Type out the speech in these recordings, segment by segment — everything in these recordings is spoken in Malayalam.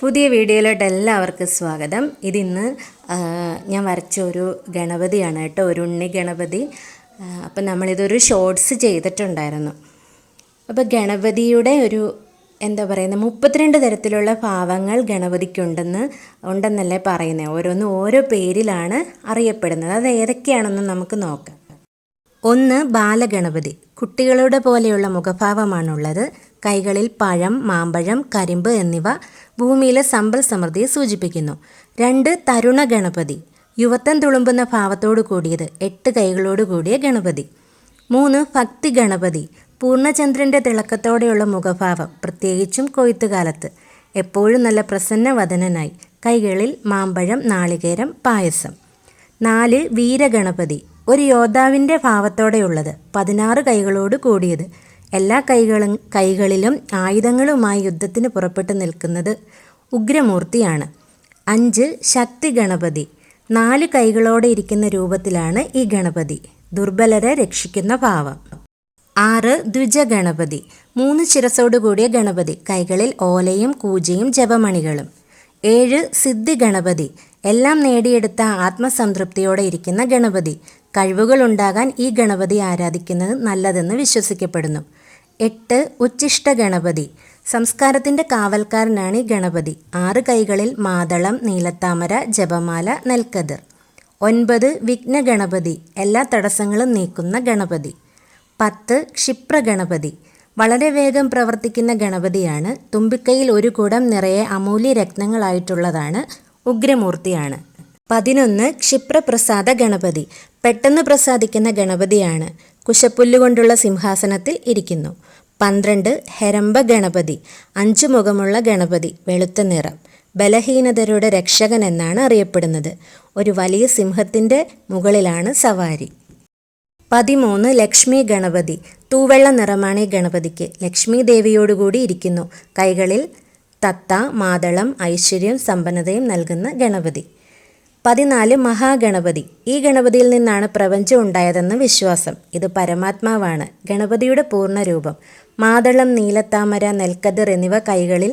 പുതിയ വീഡിയോയിലോട്ട് എല്ലാവർക്കും സ്വാഗതം. ഇതിന്ന് ഞാൻ വരച്ച ഒരു ഗണപതിയാണ് കേട്ടോ ഒരു ഉണ്ണി ഗണപതി. അപ്പം നമ്മളിതൊരു ഷോർട്സ് ചെയ്തിട്ടുണ്ടായിരുന്നു. അപ്പോൾ ഗണപതിയുടെ ഒരു എന്താ പറയുന്നത് മുപ്പത്തിരണ്ട് തരത്തിലുള്ള ഭാവങ്ങൾ ഗണപതിക്കുണ്ടെന്ന് ഉണ്ടെന്നല്ലേ പറയുന്നത് ഓരോന്ന് ഓരോ പേരിലാണ് അറിയപ്പെടുന്നത്. അത് ഏതൊക്കെയാണെന്ന് നമുക്ക് നോക്കാം. ഒന്ന് ബാലഗണപതി. കുട്ടികളുടെ പോലെയുള്ള മുഖഭാവമാണുള്ളത്. കൈകളിൽ പഴം മാമ്പഴം കരിമ്പ് എന്നിവ ഭൂമിയിലെ സമ്പൽ സമൃദ്ധിയെ സൂചിപ്പിക്കുന്നു. രണ്ട് തരുണ ഗണപതി. യുവത്വം തുളുമ്പുന്ന ഭാവത്തോടു കൂടിയത് എട്ട് കൈകളോട് കൂടിയ ഗണപതി. മൂന്ന് ഭക്തി ഗണപതി. പൂർണചന്ദ്രന്റെ തിളക്കത്തോടെയുള്ള മുഖഭാവം പ്രത്യേകിച്ചും കൊയ്ത്തുകാലത്ത്. എപ്പോഴും നല്ല പ്രസന്നവദനനായി. കൈകളിൽ മാമ്പഴം നാളികേരം പായസം. നാല് വീരഗണപതി. ഒരു യോദ്ധാവിന്റെ ഭാവത്തോടെയുള്ളത് പതിനാറ് കൈകളോട് കൂടിയത് എല്ലാ കൈകളും കൈകളിലും ആയുധങ്ങളുമായി യുദ്ധത്തിന് പുറപ്പെട്ടു നിൽക്കുന്നത് ഉഗ്രമൂർത്തിയാണ്. അഞ്ച് ശക്തി ഗണപതി. നാല് കൈകളോടെ ഇരിക്കുന്ന രൂപത്തിലാണ് ഈ ഗണപതി. ദുർബലരെ രക്ഷിക്കുന്ന ഭാവം. ആറ് ദ്വിജ ഗണപതി. മൂന്ന് ശിരസോടുകൂടിയ ഗണപതി. കൈകളിൽ ഓലയും കൂജയും ജപമണികളും. ഏഴ് സിദ്ധി ഗണപതി. എല്ലാം നേടിയെടുത്ത ആത്മസംതൃപ്തിയോടെ ഇരിക്കുന്ന ഗണപതി. കഴിവുകൾ ഉണ്ടാകാൻ ഈ ഗണപതി ആരാധിക്കുന്നത് നല്ലതെന്ന് വിശ്വസിക്കപ്പെടുന്നു. എട്ട് ഉച്ചിഷ്ട ഗണപതി. സംസ്കാരത്തിന്റെ കാവൽക്കാരനാണ് ഈ ഗണപതി. ആറ് കൈകളിൽ മാതളം നീലത്താമര ജപമാല നെൽക്കതിർ. ഒൻപത് വിഘ്ന ഗണപതി. എല്ലാ തടസ്സങ്ങളും നീക്കുന്ന ഗണപതി. പത്ത് ക്ഷിപ്രഗണപതി വളരെ വേഗം പ്രവർത്തിക്കുന്ന ഗണപതിയാണ്. തുമ്പിക്കൈയിൽ ഒരു കൂടം നിറയെ അമൂല്യ രത്നങ്ങളായിട്ടുള്ളതാണ് ഉഗ്രമൂർത്തിയാണ്. പതിനൊന്ന് ക്ഷിപ്രപ്രസാദ ഗണപതി. പെട്ടെന്ന് പ്രസാദിക്കുന്ന ഗണപതിയാണ്. കുശപ്പുല്ലുകൊണ്ടുള്ള സിംഹാസനത്തിൽ ഇരിക്കുന്നു. പന്ത്രണ്ട് ഹെരംബ ഗണപതി. അഞ്ചു മുഖമുള്ള ഗണപതി വെളുത്ത നിറം. ബലഹീനതരുടെ രക്ഷകൻ എന്നാണ് അറിയപ്പെടുന്നത്. ഒരു വലിയ സിംഹത്തിന്റെ മുകളിലാണ് സവാരി. പതിമൂന്ന് ലക്ഷ്മി ഗണപതി. തൂവെള്ള നിറമാണ് ഈ ഗണപതിക്ക്. ലക്ഷ്മി ദേവിയോടുകൂടി ഇരിക്കുന്നു. കൈകളിൽ തത്ത മാതളം ഐശ്വര്യം സമ്പന്നതയും നൽകുന്ന ഗണപതി. പതിനാല് മഹാഗണപതി. ഈ ഗണപതിയിൽ നിന്നാണ് പ്രപഞ്ചം ഉണ്ടായതെന്ന് വിശ്വാസം. ഇത് പരമാത്മാവാണ്. ഗണപതിയുടെ പൂർണരൂപം മാതളം നീലത്താമര നെൽക്കതിർ എന്നിവ കൈകളിൽ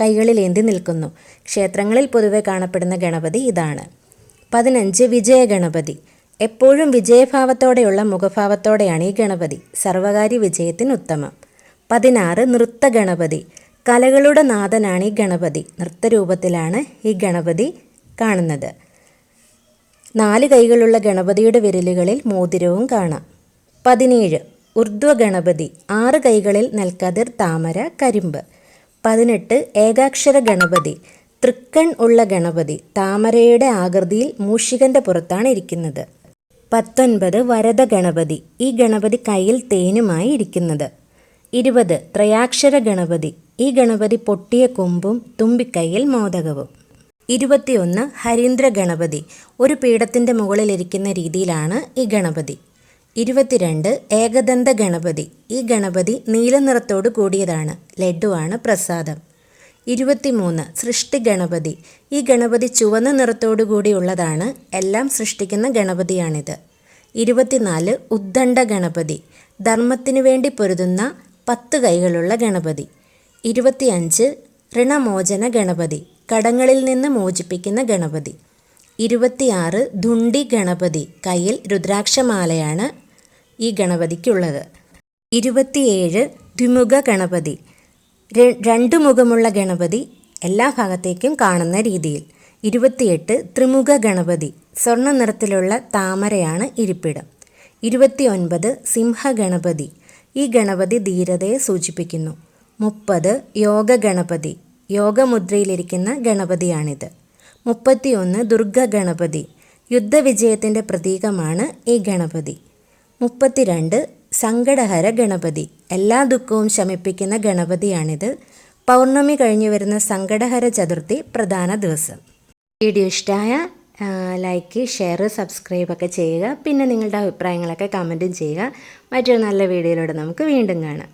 കൈകളിൽ ഏന്തി നിൽക്കുന്നു. ക്ഷേത്രങ്ങളിൽ പൊതുവെ കാണപ്പെടുന്ന ഗണപതി ഇതാണ്. പതിനഞ്ച് വിജയഗണപതി. എപ്പോഴും വിജയഭാവത്തോടെയുള്ള മുഖഭാവത്തോടെയാണ് ഈ ഗണപതി. സർവകാര്യ വിജയത്തിന് ഉത്തമം. പതിനാറ് നൃത്ത ഗണപതി കലകളുടെ നാഥനാണ് ഈ ഗണപതി. നൃത്തരൂപത്തിലാണ് ഈ ഗണപതി കാണുന്നത്. നാല് കൈകളുള്ള ഗണപതിയുടെ വിരലുകളിൽ മോതിരവും കാണാം. പതിനേഴ്. ഉർധ്വ ഗണപതി ആറ് കൈകളിൽ നെൽക്കതിർ താമര കരിമ്പ്. പതിനെട്ട്. ഏകാക്ഷര ഗണപതി തൃക്കൺ ഉള്ള ഗണപതി താമരയുടെ ആകൃതിയിൽ മൂഷികന്റെ പുറത്താണ് ഇരിക്കുന്നത്. പത്തൊൻപത്. വരദ ഗണപതി ഈ ഗണപതി കയ്യിൽ തേനുമായി ഇരിക്കുന്നത്. ഇരുപത്. ത്രയാക്ഷര ഗണപതി ഈ ഗണപതി പൊട്ടിയ കൊമ്പും തുമ്പിക്കൈയിൽ മോദകവും. ഇരുപത്തിയൊന്ന് ഹരീന്ദ്ര ഗണപതി. ഒരു പീഠത്തിന്റെ മുകളിലിരിക്കുന്ന രീതിയിലാണ് ഈ ഗണപതി. ഇരുപത്തിരണ്ട് ഏകദന്ത ഗണപതി. ഈ ഗണപതി നീലനിറത്തോട് കൂടിയതാണ്. ലഡുവാണ് പ്രസാദം. ഇരുപത്തിമൂന്ന് സൃഷ്ടി ഗണപതി. ഈ ഗണപതി ചുവന്ന നിറത്തോടു കൂടിയുള്ളതാണ് എല്ലാം സൃഷ്ടിക്കുന്ന ഗണപതിയാണിത്. ഇരുപത്തിനാല് ഉദ്ദണ്ഡ ഗണപതി. ധർമ്മത്തിനു വേണ്ടി പൊരുതുന്ന പത്ത് കൈകളുള്ള ഗണപതി. ഇരുപത്തിയഞ്ച് ഋണമോചന ഗണപതി. കടങ്ങളിൽ നിന്ന് മോചിപ്പിക്കുന്ന ഗണപതി. ഇരുപത്തിയാറ് ധുണ്ടി ഗണപതി കയ്യിൽ രുദ്രാക്ഷമാലയാണ് ഈ ഗണപതിക്കുള്ളത്. ഇരുപത്തിയേഴ് ദ്വിമുഖ ഗണപതി. രണ്ടു മുഖമുള്ള ഗണപതി എല്ലാ ഭാഗത്തേക്കും കാണുന്ന രീതിയിൽ. ഇരുപത്തിയെട്ട് ത്രിമുഖ ഗണപതി സ്വർണ നിറത്തിലുള്ള താമരയാണ് ഇരിപ്പിടം. ഇരുപത്തിയൊൻപത് സിംഹഗണപതി ഈ ഗണപതി ധീരതയെ സൂചിപ്പിക്കുന്നു. മുപ്പത് യോഗ ഗണപതി യോഗമുദ്രയിലിരിക്കുന്ന ഗണപതിയാണിത്. മുപ്പത്തിയൊന്ന് ദുർഗ ഗണപതി യുദ്ധവിജയത്തിന്റെ പ്രതീകമാണ് ഈ ഗണപതി. മുപ്പത്തിരണ്ട് സങ്കടഹര ഗണപതി. എല്ലാ ദുഃഖവും ശമിപ്പിക്കുന്ന ഗണപതിയാണിത്. പൗർണമി കഴിഞ്ഞു വരുന്ന സങ്കടഹര ചതുർത്ഥി പ്രധാന ദിവസം. വീഡിയോ ഇഷ്ടമായ ലൈക്ക് ഷെയർ സബ്സ്ക്രൈബ് ഒക്കെ ചെയ്യുക. പിന്നെ നിങ്ങളുടെ അഭിപ്രായങ്ങളൊക്കെ കമന്റും ചെയ്യുക. മറ്റൊരു നല്ല വീഡിയോയിലൂടെ നമുക്ക് വീണ്ടും കാണാം.